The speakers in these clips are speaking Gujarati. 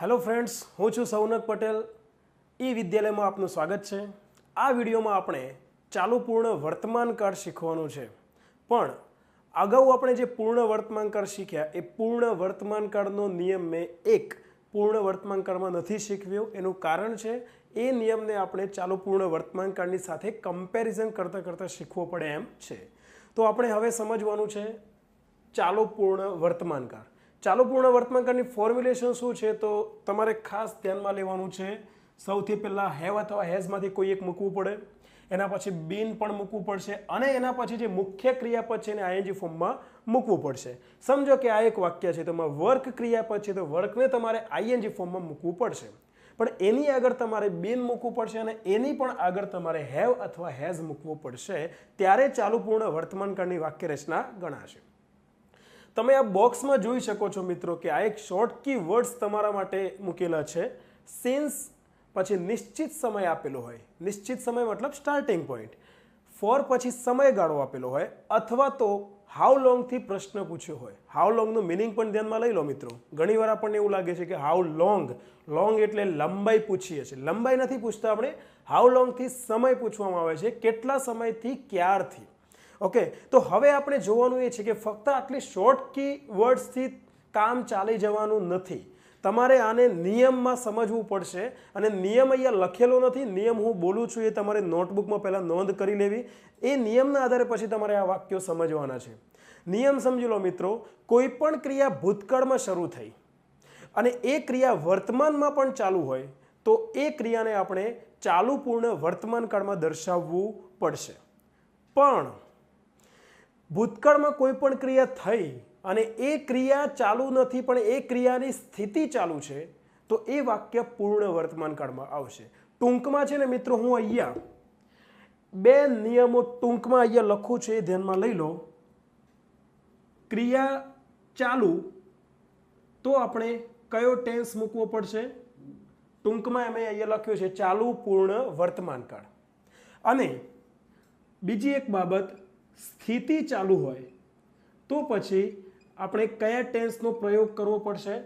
હેલો ફ્રેન્ડ્સ હું છું સૌનક પટેલ. ઈ વિદ્યાલયમાં આપનું સ્વાગત છે. આ વિડીયોમાં આપણે ચાલુ પૂર્ણ વર્તમાન કાળ શીખવાનું છે. પણ અગાઉ આપણે જે પૂર્ણ વર્તમાન કાળ શીખ્યા, એ પૂર્ણ વર્તમાન કાળનો નિયમ મેં એક પૂર્ણ વર્તમાન કાળમાં નથી શીખવ્યો એનું કારણ છે, એ નિયમને આપણે ચાલુ પૂર્ણ વર્તમાન કાળની સાથે કમ્પેરિઝન કરતાં કરતાં શીખવો પડે એમ છે. તો આપણે હવે સમજવાનું છે, ચાલુ પૂર્ણ વર્તમાનકાળ ચાલુ પૂર્ણ વર્તમાનકાળની ફોર્મ્યુલેશન શું છે? તો તમારે ખાસ ધ્યાનમાં લેવાનું છે, સૌથી પહેલાં હેવ અથવા હેઝમાંથી કોઈ એક મૂકવું પડે. એના પછી બીન પણ મૂકવું પડશે અને એના પછી જે મુખ્ય ક્રિયાપદ છે એને આઈએનજી ફોર્મમાં મૂકવું પડશે. સમજો કે આ એક વાક્ય છે તો એમાં વર્ક ક્રિયાપદ છે, તો વર્કને તમારે આઈએનજી ફોર્મમાં મૂકવું પડશે. પણ એની આગળ તમારે બિન મૂકવું પડશે અને એની પણ આગળ તમારે હેવ અથવા હેઝ મૂકવું પડશે. ત્યારે ચાલુ પૂર્ણ વર્તમાનકાળની વાક્ય રચના ગણાશે. તમે આ બોક્સમાં જોઈ શકો છો મિત્રો કે આ એક શોર્ટ કી વર્ડ્સ તમારા માટે મૂકેલા છે. સિન્સ પછી નિશ્ચિત સમય આપેલો હોય. નિશ્ચિત સમય મતલબ સ્ટાર્ટિંગ પોઈન્ટ ફોર પછી સમયગાળો આપેલો હોય. અથવા તો હાઉ લોંગથી પ્રશ્ન પૂછ્યો હોય. હાઉ લોંગનું મિનિંગ પણ ધ્યાનમાં લઈ લો મિત્રો. ઘણીવાર આપણને એવું લાગે છે કે હાઉ લોંગ લોંગ એટલે લંબાઈ પૂછીએ છીએ. લંબાઈ નથી પૂછતા આપણે. હાઉ લોંગથી સમય પૂછવામાં આવે છે? કેટલા સમયથી? ક્યારથી? ઓકે તો હવે આપણે જોવાનું એ છે કે ફક્ત આટલી શોર્ટ કી વર્ડ્સથી કામ ચાલી જવાનું નથી. તમારે આને નિયમમાં સમજવું પડશે અને નિયમ અહીંયા લખેલો નથી. નિયમ હું બોલું છું એ તમારે નોટબુકમાં પહેલાં નોંધ કરી લેવી. એ નિયમના આધારે પછી તમારે આ વાક્યો સમજવાના છે. નિયમ સમજી લો મિત્રો, કોઈ પણ ક્રિયા ભૂતકાળમાં શરૂ થઈ અને એ ક્રિયા વર્તમાનમાં પણ ચાલુ હોય, તો એ ક્રિયાને આપણે ચાલુ પૂર્ણ વર્તમાન કાળમાં દર્શાવવું પડશે. પણ ભૂતકાળમાં કોઈ પણ ક્રિયા થઈ અને એ ક્રિયા ચાલુ નથી, પણ એ ક્રિયાની સ્થિતિ ચાલુ છે, તો એ વાક્ય પૂર્ણ વર્તમાન કાળમાં આવશે. ટૂંકમાં છે ને મિત્રો, હું અહીંયા બે નિયમો ટૂંકમાં અહીંયા લખું છું, એ ધ્યાનમાં લઈ લો. ક્રિયા ચાલુ, તો આપણે કયો ટેન્સ મૂકવો પડશે? ટૂંકમાં અમે અહીંયા લખ્યું છે, ચાલુ પૂર્ણ વર્તમાન કાળ. અને બીજી એક બાબત સ્થિતિ ચાલુ હોય, તો પછી આપણે કયા ટેન્સનો પ્રયોગ કરવો પડશે?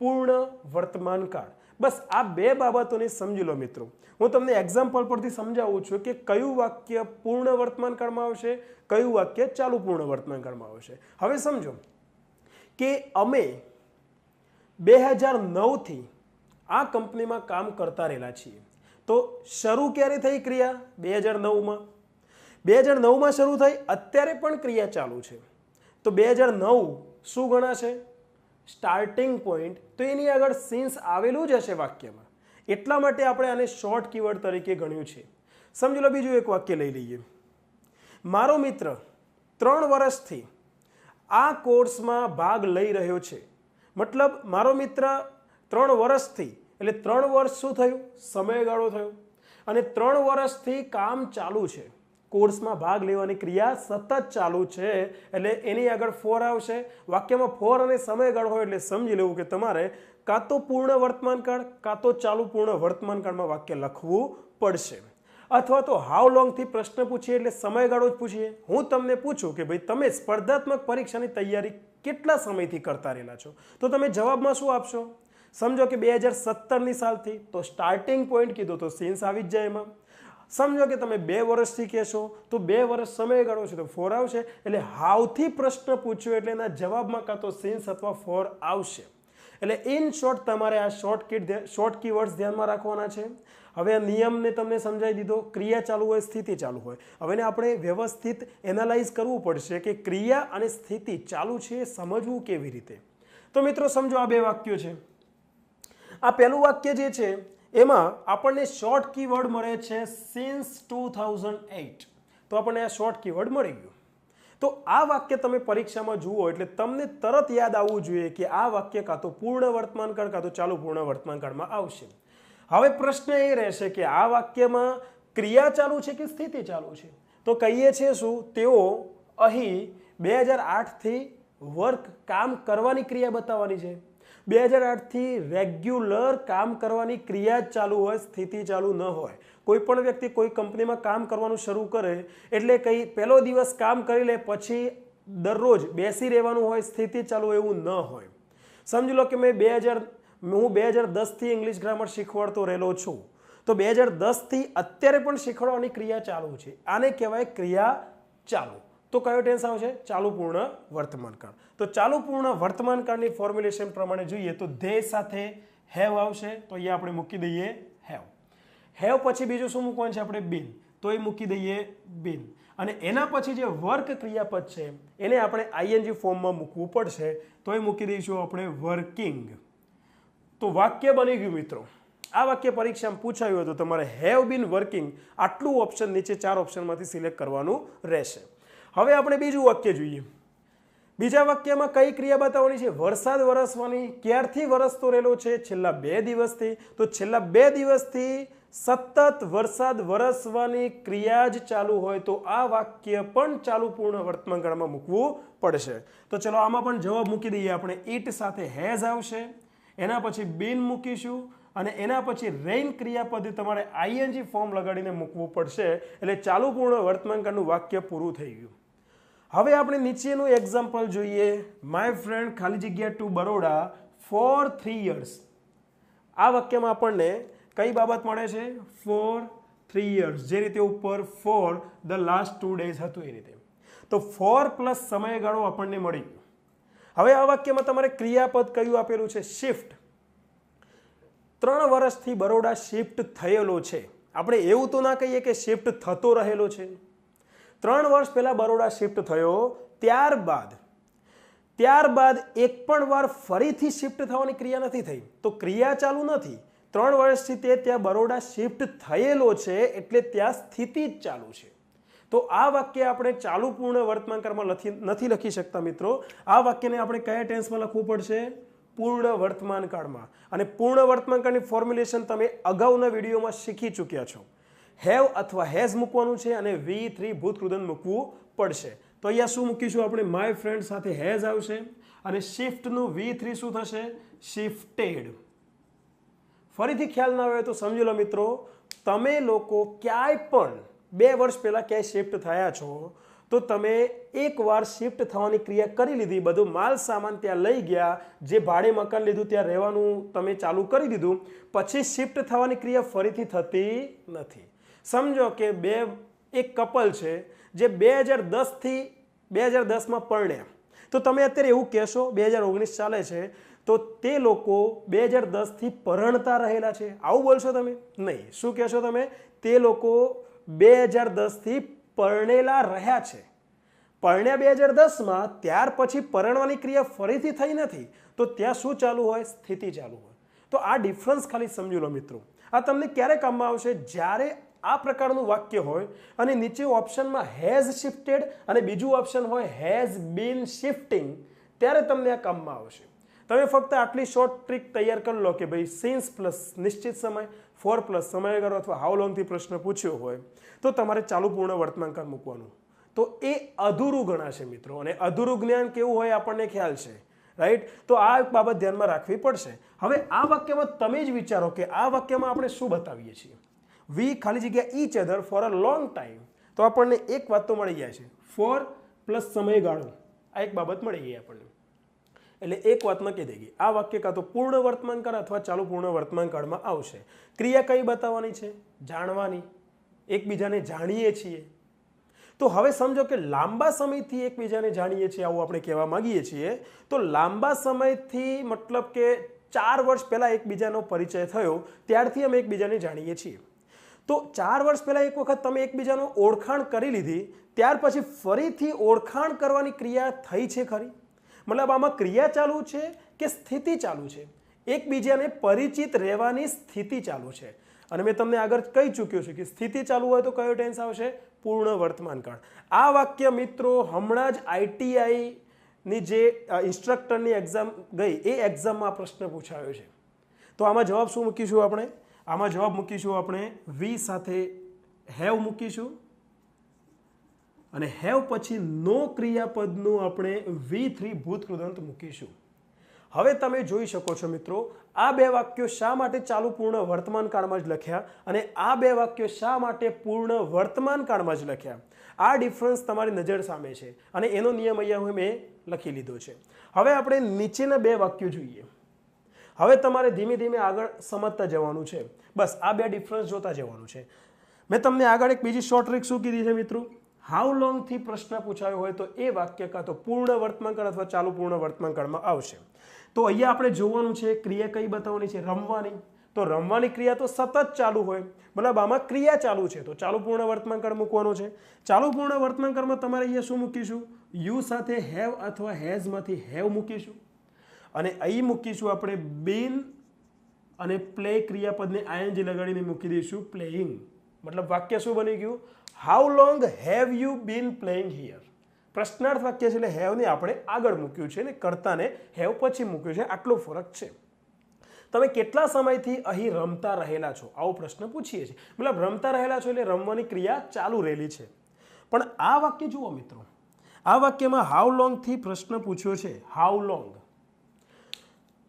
પૂર્ણ વર્તમાન કાળ. બસ આ બે બાબતોને સમજી લો મિત્રો. હું તમને એક્ઝામ્પલ પરથી સમજાવું છું કે કયું વાક્ય પૂર્ણ વર્તમાન કાળમાં આવશે, કયું વાક્ય ચાલુ પૂર્ણ વર્તમાન કાળમાં આવશે. હવે સમજો કે અમે બે હજાર નવથી આ કંપનીમાં કામ કરતા રહેલા છીએ. તો શરૂ ક્યારે થઈ ક્રિયા? બે હજાર નવમાં. બે હજાર નવમાં શરૂ થઈ, અત્યારે પણ ક્રિયા ચાલુ છે. તો બે હજાર નવ શું ગણાશે? સ્ટાર્ટિંગ પોઈન્ટ તો એની આગળ સિન્સ આવેલું જ હશે વાક્યમાં. એટલા માટે આપણે આને શોર્ટ કીવર્ડ તરીકે ગણ્યું છે. સમજી લો, બીજું એક વાક્ય લઈ લઈએ. મારો મિત્ર ત્રણ વર્ષથી આ કોર્સમાં ભાગ લઈ રહ્યો છે. મતલબ, મારો મિત્ર ત્રણ વર્ષથી, એટલે ત્રણ વર્ષ શું થયું? સમયગાળો થયો. અને ત્રણ વર્ષથી કામ ચાલુ છે. કોર્સમાં ભાગ લેવાની ક્રિયા સતત ચાલુ છે. એટલે એની આગળ ફોર આવશે. વાક્યમાં ફોર અને સમયગાળો હોય એટલે સમજી લેવું કે તમારે કાં તો પૂર્ણ વર્તમાનકાળ કાં તો ચાલુ પૂર્ણ વર્તમાનકાળમાં વાક્ય લખવું પડશે. અથવા તો હાઉ લોંગથી પ્રશ્ન પૂછીએ એટલે સમયગાળો જ પૂછીએ. હું તમને પૂછું કે ભાઈ તમે સ્પર્ધાત્મક પરીક્ષાની તૈયારી કેટલા સમયથી કરતા રહેલા છો? તો તમે જવાબમાં શું આપશો? સમજો કે બે હજાર સત્તરની સાલથી. તો સ્ટાર્ટિંગ પોઈન્ટ કીધો તો સિન્સ આવી જ જાય એમાં. સમજો કે તમે બે વર્ષથી કહેશો, તો બે વર્ષ સમયગાળો છે, તો ફોર આવશે. એટલે હાવથી પ્રશ્ન પૂછ્યો એટલે એના જવાબમાં કાં તો સીન્સ અથવા ફોર આવશે. એટલે ઇન શોર્ટ તમારે આ શોર્ટ કીટ શોર્ટ કીવર્ડ્સ ધ્યાનમાં રાખવાના છે. હવે આ નિયમને તમને સમજાવી દીધો, ક્રિયા ચાલુ હોય, સ્થિતિ ચાલુ હોય. હવે આપણે વ્યવસ્થિત એનાલાઇઝ કરવું પડશે કે ક્રિયા અને સ્થિતિ ચાલુ છે, સમજવું કેવી રીતે? તો મિત્રો, સમજો આ બે વાક્યો છે. આ પહેલું વાક્ય જે છે એમાં આપણને શોર્ટ કીવર્ડ મળે છે સિન્સ ટુ થાઉઝન્ડ એઇટ તો આપણને આ શોર્ટ કીવર્ડ મળી ગયું. તો આ વાક્ય તમે પરીક્ષામાં જુઓ એટલે તમને તરત યાદ આવવું જોઈએ કે આ વાક્ય કાં તો પૂર્ણ વર્તમાન કાળ કાં તો ચાલુ પૂર્ણ વર્તમાન કાળમાં આવશે. હવે પ્રશ્ન એ રહેશે કે આ વાક્યમાં ક્રિયા ચાલુ છે કે સ્થિતિ ચાલુ છે? તો કહીએ છીએ શું? તેઓ અહીં બે હજાર આઠથી વર્ક કામ કરવાની ક્રિયા બતાવવાની છે. બે હજાર આઠથી રેગ્યુલર કામ કરવાની ક્રિયા જ ચાલુ હોય, સ્થિતિ ચાલુ ન હોય. કોઈ પણ વ્યક્તિ કોઈ કંપનીમાં કામ કરવાનું શરૂ કરે, એટલે કંઈ પહેલો દિવસ કામ કરી લે, પછી દરરોજ બેસી રહેવાનું હોય, સ્થિતિ ચાલુ એવું ન હોય. સમજી લો કે મેં બે હજાર, હું બે હજાર દસથી ઇંગ્લિશ ગ્રામર શીખવાડતો રહેલો છું. તો બે હજાર દસથી અત્યારે પણ શીખવાડવાની ક્રિયા ચાલુ છે. આને કહેવાય ક્રિયા ચાલુ. તો કયો ટેન્સ આવશે? ચાલુ પૂર્ણ વર્તમાન કાળ. તો ચાલુ પૂર્ણ વર્તમાન કાળની ફોર્મ્યુલેશન પ્રમાણે જોઈએ તો ધે સાથે હેવ આવશે, તો અહીંયા આપણે મૂકી દઈએ હેવ હેવ પછી બીજું શું મૂકવાનું છે આપણે? બિન તો એ મૂકી દઈએ બિન અને એના પછી જે વર્ક ક્રિયાપદ છે, એને આપણે આઈએનજી ફોર્મમાં મૂકવું પડશે, તો એ મૂકી દઈશું આપણે વર્કિંગ તો વાક્ય બની ગયું મિત્રો. આ વાક્ય પરીક્ષામાં પૂછાયું હતું, તમારે હેવ બીન વર્કિંગ આટલું ઓપ્શન નીચે ચાર ઓપ્શનમાંથી સિલેક્ટ કરવાનું રહેશે. હવે આપણે બીજું વાક્ય જોઈએ. બીજા વાક્યમાં કઈ ક્રિયા બતાવવાની છે? વરસાદ વરસવાની. ક્યારથી વરસતો રહેલો છે? છેલ્લા બે દિવસથી. તો છેલ્લા બે દિવસથી સતત વરસાદ વરસવાની ક્રિયા જ ચાલુ હોય તો આ વાક્ય પણ ચાલુ પૂર્ણ વર્તમાનકાળમાં મૂકવું પડશે. તો ચલો આમાં પણ જવાબ મૂકી દઈએ આપણે. ઈટ સાથે હેઝ આવશે. એના પછી બિન મૂકીશું. અને એના પછી રેઇન ક્રિયાપદ તમારે આઈએનજી ફોર્મ લગાડીને મૂકવું પડશે. એટલે ચાલુ પૂર્ણ વર્તમાનકાળનું વાક્ય પૂરું થઈ ગયું. હવે આપણે નીચેનું એક્ઝામ્પલ જોઈએ. માય ફ્રેન્ડ ખાલી જગ્યા to Baroda for three years આ વાક્યમાં આપણને કઈ બાબત મળે છે? ફોર થ્રી યર્સ જે રીતે ઉપર for the last two days હતું એ રીતે. તો ફોર પ્લસ સમયગાળો આપણને મળી હવે આ વાક્યમાં તમારે ક્રિયાપદ કયું આપેલું છે? શિફ્ટ ત્રણ વર્ષથી બરોડા શિફ્ટ થયેલો છે. આપણે એવું તો ના કહીએ કે શિફ્ટ થતો રહેલો છે. ત્રણ વર્ષ પહેલાં બરોડા શિફ્ટ થયો, ત્યારબાદ ત્યારબાદ એક પણ વાર ફરીથી શિફ્ટ થવાની ક્રિયા નથી થઈ. તો ક્રિયા ચાલુ નથી. ત્રણ વર્ષથી તે ત્યાં બરોડા શિફ્ટ થયેલો છે એટલે ત્યાં સ્થિતિ જ ચાલુ છે. તો આ વાક્ય આપણે ચાલુ પૂર્ણ વર્તમાન કાળમાં નથી લખી શકતા મિત્રો. આ વાક્યને આપણે કયા ટેન્સમાં લખવું પડશે? પૂર્ણ વર્તમાન કાળમાં અને પૂર્ણ વર્તમાન કાળની ફોર્મ્યુલેશન તમે અગાઉના વિડીયોમાં શીખી ચૂક્યા છો. હેવ અથવા હેઝ મૂકવાનું છે અને વી થ્રી ભૂતકૃદન મૂકવું પડશે. તો અહીંયા શું મૂકીશું આપણે? માય ફ્રેન્ડ સાથે હેઝ આવશે અને શિફ્ટનું વી થ્રી શું થશે? શિફ્ટેડ. ફરીથી ખ્યાલ ના આવે તો સમજી લો મિત્રો, તમે લોકો ક્યાંય પણ બે વર્ષ પહેલાં ક્યાંય શિફ્ટ થયા છો, તો તમે એકવાર શિફ્ટ થવાની ક્રિયા કરી લીધી, બધું માલ સામાન ત્યાં લઈ ગયા, જે ભાડે મકાન લીધું ત્યાં રહેવાનું તમે ચાલુ કરી દીધું, પછી શિફ્ટ થવાની ક્રિયા ફરીથી થતી નથી. સમજો કે બે, એક કપલ છે જે બે હજાર દસથી બે હજાર દસમાં પરણ્યા તો તમે અત્યારે એવું કહેશો, બે હજાર ઓગણીસ ચાલે છે, તો તે લોકો બે હજાર દસથી પરણતા રહેલા છે. આવું બોલશો તમે? નહીં. શું કહેશો તમે? તે લોકો બે હજાર દસથી પરણેલા રહ્યા છે. પરણ્યા બે હજાર દસમાં ત્યાર પછી પરણવાની ક્રિયા ફરીથી થઈ નથી. તો ત્યાં શું ચાલુ હોય? સ્થિતિ ચાલુ હોય. તો આ ડિફરન્સ ખાલી સમજી લો મિત્રો. આ તમને ક્યારે કામમાં આવશે? જ્યારે આ પ્રકારનું વાક્ય હોય અને નીચે ઓપ્શનમાં હેઝ શિફ્ટેડ અને બીજું ઓપ્શન હોય હેઝ બીન શિફ્ટિંગ ત્યારે તમને આ કામમાં આવશે. તમે ફક્ત આટલી શોર્ટ ટ્રીક તૈયાર કરી લો કે ભાઈ સિન્સ પ્લસ નિશ્ચિત સમય ફોર પ્લસ સમયગાળો અથવા હાઉ લોંગથી પ્રશ્ન પૂછ્યો હોય, તો તમારે ચાલુ પૂર્ણ વર્તમાનકાળ મૂકવાનું. તો એ અધૂરું ગણાશે મિત્રો, અને અધૂરું જ્ઞાન કેવું હોય આપણને ખ્યાલ છે રાઈટ તો આ બાબત ધ્યાનમાં રાખવી પડશે. હવે આ વાક્યમાં તમે જ વિચારો કે આ વાક્યમાં આપણે શું બતાવીએ છીએ. વી ખાલી જગ્યા each other for a long time તો આપણને એક વાત તો મળી જાય છે. ફોર પ્લસ સમયગાળો. આ એક બાબત મળી ગઈ આપણને. એટલે એક વાત નક્કી થઈ ગઈ આ વાક્ય કાં તો પૂર્ણ વર્તમાનકાળ અથવા ચાલુ પૂર્ણ વર્તમાનકાળમાં આવશે. ક્રિયા કઈ બતાવવાની છે? જાણવાની. એકબીજાને જાણીએ છીએ. તો હવે સમજો કે લાંબા સમયથી એકબીજાને જાણીએ છીએ આવું આપણે કહેવા માંગીએ છીએ. તો લાંબા સમયથી મતલબ કે ચાર વર્ષ પહેલાં એકબીજાનો પરિચય થયો, ત્યારથી અમે એકબીજાને જાણીએ છીએ. તો ચાર વર્ષ પહેલાં એક વખત તમે એકબીજાનો ઓળખાણ કરી લીધી, ત્યાર પછી ફરીથી ઓળખાણ કરવાની ક્રિયા થઈ છે ખરી? મતલબ આમાં ક્રિયા ચાલુ છે કે સ્થિતિ ચાલુ છે? એકબીજાને પરિચિત રહેવાની સ્થિતિ ચાલુ છે. અને મેં તમને આગળ કહી ચૂક્યો છું કે સ્થિતિ ચાલુ હોય તો કયો ટેન્સ આવશે? પૂર્ણ વર્તમાન કાળ. આ વાક્ય મિત્રો હમણાં જ આઈટીઆઈની જે ઇન્સ્ટ્રક્ટરની એક્ઝામ ગઈ, એ એક્ઝામમાં પ્રશ્ન પૂછાયો છે. તો આમાં જવાબ શું મૂકીશું આપણે? આમાં જવાબ મૂકીશું આપણે વી સાથે હેવ મૂકીશું. અને હેવ પછી નો ક્રિયાપદનું આપણે વી થ્રી ભૂતકૃદંત મૂકીશું. હવે તમે જોઈ શકો છો મિત્રો, આ બે વાક્યો શા માટે ચાલુ પૂર્ણ વર્તમાન કાળમાં જ લખ્યા અને આ બે વાક્યો શા માટે પૂર્ણ વર્તમાન કાળમાં જ લખ્યા? આ ડિફરન્સ તમારી નજર સામે છે અને એનો નિયમ અહીંયા હું મેં લખી લીધો છે. હવે આપણે નીચેના બે વાક્યો જોઈએ. હવે તમારે ધીમે ધીમે આગળ સમજતા જવાનું છે. બસ, આ બે ડિફરન્સ જોતા જવાનું છે. મેં તમને આગળ એક બીજી શોર્ટ ટ્રીક શું કીધી છે મિત્રો? હાઉ લોંગથી પ્રશ્ન પૂછાયો હોય તો એ વાક્ય કાં તો પૂર્ણ વર્તમાનકાળ અથવા ચાલુ પૂર્ણ વર્તમાનકાળમાં આવશે. તો અહીંયા આપણે જોવાનું છે, ક્રિયા કઈ બતાવવાની છે? રમવાની. તો રમવાની ક્રિયા તો સતત ચાલુ હોય. મતલબ આમાં ક્રિયા ચાલુ છે. તો ચાલુ પૂર્ણ વર્તમાનકાળ મૂકવાનો છે. ચાલુ પૂર્ણ વર્તમાનકાળમાં તમારે અહીંયા શું મૂકીશું? યુ સાથે હેવ અથવા હેઝમાંથી હેવ મૂકીશું. અને અહીં મૂકીશું આપણે બિન અને પ્લે ક્રિયાપદને આઈએનજી લગાડીને મૂકી દઈશું પ્લેઇંગ મતલબ વાક્ય શું બની ગયું? How long have you been playing here પ્રશ્નાર્થ વાક્ય છે એટલે હેવને આપણે આગળ મૂક્યું છે અને કર્તાને હેવ પછી મૂક્યું છે. આટલો ફરક છે. તમે કેટલા સમયથી અહીં રમતા રહેલા છો? આવો પ્રશ્ન પૂછીએ છીએ. મતલબ રમતા રહેલા છો એટલે રમવાની ક્રિયા ચાલુ રહેલી છે. પણ આ વાક્ય જુઓ મિત્રો. આ વાક્યમાં હાઉ લોંગથી પ્રશ્ન પૂછ્યો છે? હાઉ લોંગ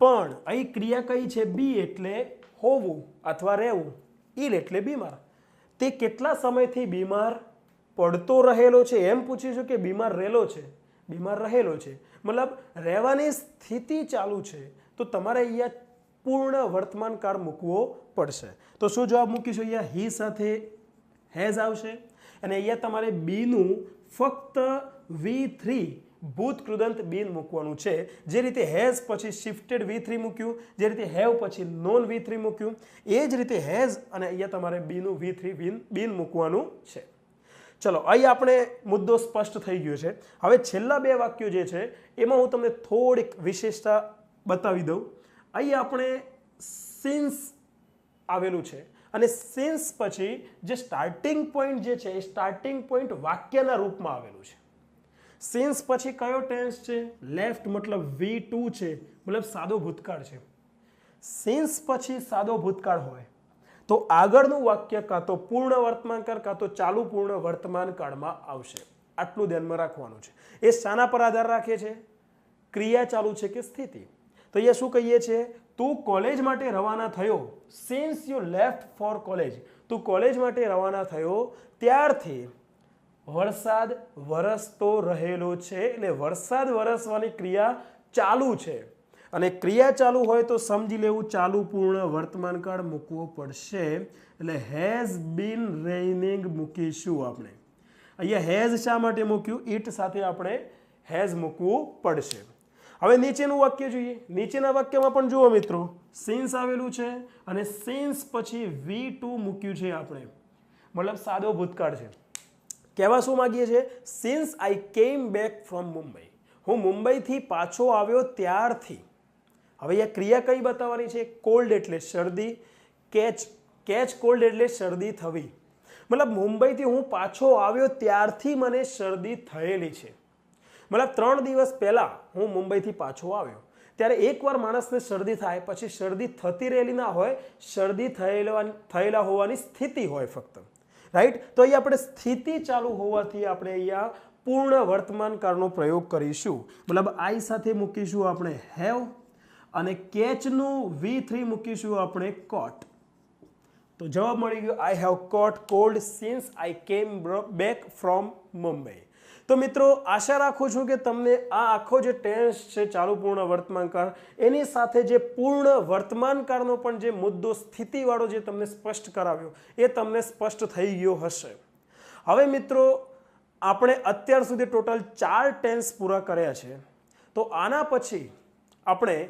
પણ અહીં ક્રિયા કઈ છે? બી એટલે હોવું અથવા રહેવું. ઈલ એટલે બીમાર. તે કેટલા સમયથી બીમાર પડતો રહેલો છે? એમ પૂછીશું કે બીમાર રહેલો છે. બીમાર રહેલો છે. મતલબ રહેવાની સ્થિતિ ચાલુ છે. તો તમારે અહીંયા પૂર્ણ વર્તમાન કાળ મૂકવો પડશે. તો શું જવાબ મૂકીશું? અહીંયા હી સાથે હેઝ આવશે. અને અહીંયા તમારે બીનું ફક્ત વી થ્રી ભૂત કૃદંત બિન મૂકવાનું છે. જે રીતે હેઝ પછી શિફ્ટેડ વી થ્રી મૂક્યું, જે રીતે હેવ પછી નોન વી થ્રી મૂક્યું, એ જ રીતે હેઝ અને અહીંયા તમારે બીનું વી થ્રી બિન બિન મૂકવાનું છે. ચલો, અહીં આપણે મુદ્દો સ્પષ્ટ થઈ ગયો છે. હવે છેલ્લા બે વાક્યો જે છે, એમાં હું તમને થોડીક વિશેષતા બતાવી દઉં. અહીં આપણે સિન્સ આવેલું છે અને સિન્સ પછી જે સ્ટાર્ટિંગ પોઈન્ટ જે છે, એ સ્ટાર્ટિંગ પોઈન્ટ વાક્યના રૂપમાં આવેલું છે. સિન્સ પછી કયો ટેન્સ છે? લેફ્ટ મતલબ વી ટુ છે. મતલબ સાદો ભૂતકાળ છે. સિન્સ પછી સાદો ભૂતકાળ હોય. તો આગળનું વાક્ય કાં તો પૂર્ણ વર્તમાનકાળ, કાં તો ચાલુ પૂર્ણ વર્તમાન કાળમાં આવશે. આટલું ધ્યાનમાં રાખવાનું છે. એ શાના પર આધાર રાખે છે? ક્રિયા ચાલુ છે કે સ્થિતિ? તો અહીંયા શું કહીએ છીએ તું કોલેજ માટે રવાના થયો. Since you left for college તું કોલેજ માટે રવાના થયો. ત્યારથી વરસાદ વરસતો રહેલો છે એટલે વરસાદ વરસવાની ક્રિયા ચાલુ છે. અને ક્રિયા ચાલુ હોય તો સમજી લેવું ચાલુ પૂર્ણ વર્તમાનકાળ મૂકવો પડશે. એટલે હેઝ બીન રેઇનિંગ મૂકીશું આપણે. અહીંયા હેઝ શા માટે મૂક્યું? ઈટ સાથે આપણે હેઝ મૂકવું પડશે. હવે નીચેનું વાક્ય જોઈએ. નીચેના વાક્યમાં પણ જુઓ મિત્રો. સિન્સ આવેલું છે અને સિન્સ પછી વી ટુ મૂક્યું છે આપણે. મતલબ સાદો ભૂતકાળ છે. કહેવા શું માગીએ છીએ? Since I came back from Mumbai હું મુંબઈથી પાછો આવ્યો ત્યારથી. હવે આ ક્રિયા કઈ બતાવવાની છે? કોલ્ડ એટલે શરદી કેચ કેચ કોલ્ડ એટલે શરદી થવી. મતલબ મુંબઈથી હું પાછો આવ્યો ત્યારથી મને શરદી થયેલી છે. મતલબ ત્રણ દિવસ પહેલાં હું મુંબઈથી પાછો આવ્યો. ત્યારે એકવાર માણસને શરદી થાય, પછી શરદી થતી રહેલી ના હોય, શરદી થયેલા થયેલા હોવાની સ્થિતિ હોય ફક્ત. રાઈટ તો અહીંયા આપણે સ્થિતિ ચાલુ હોવાથી આપણે અહીંયા પૂર્ણ વર્તમાન કાળનો પ્રયોગ કરીશું. મતલબ આઈ સાથે મૂકીશું આપણે હેવ અને કેચનું વી થ્રી મૂકીશું આપણે કોટ તો જવાબ મળી ગયો I have got cold since I came back from Mumbai તો મિત્રો, આશા રાખું છું કે તમને આ આખો જે ટેન્સ છે ચાલુ પૂર્ણ વર્તમાનકાળ, એની સાથે જે પૂર્ણ વર્તમાનકાળનો પણ જે મુદ્દો, સ્થિતિવાળો જે તમને સ્પષ્ટ કરાવ્યો, એ તમને સ્પષ્ટ થઈ ગયો હશે. હવે મિત્રો, આપણે અત્યાર સુધી ટોટલ ચાર ટેન્સ પૂરા કર્યા છે. તો આના પછી આપણે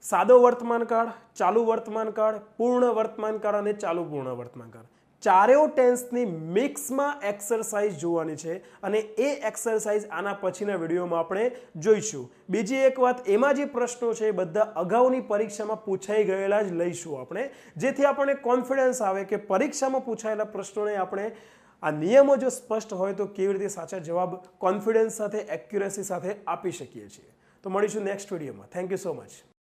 સાદો વર્તમાનકાળ, ચાલુ વર્તમાનકાળ, પૂર્ણ વર્તમાનકાળ અને ચાલુ પૂર્ણ વર્તમાનકાળ. ચારેય ટેન્સની મિક્સમાં એક્સરસાઇઝ જોવાની છે અને એ એક્સરસાઇઝ આના પછીના વિડીયોમાં આપણે જોઈશું. બીજી એક વાત, એમાં જે પ્રશ્નો છે એ બધા અગાઉની પરીક્ષામાં પૂછાઈ ગયેલા જ લઈશું આપણે, જેથી આપણને કોન્ફિડન્સ આવે કે પરીક્ષામાં પૂછાયેલા પ્રશ્નોને આપણે આ નિયમો જો સ્પષ્ટ હોય તો કેવી રીતે સાચા જવાબ કોન્ફિડન્સ સાથે એક્યુરેસી સાથે આપી શકીએ છીએ. તો મળીશું નેક્સ્ટ વિડીયોમાં. Thank you so much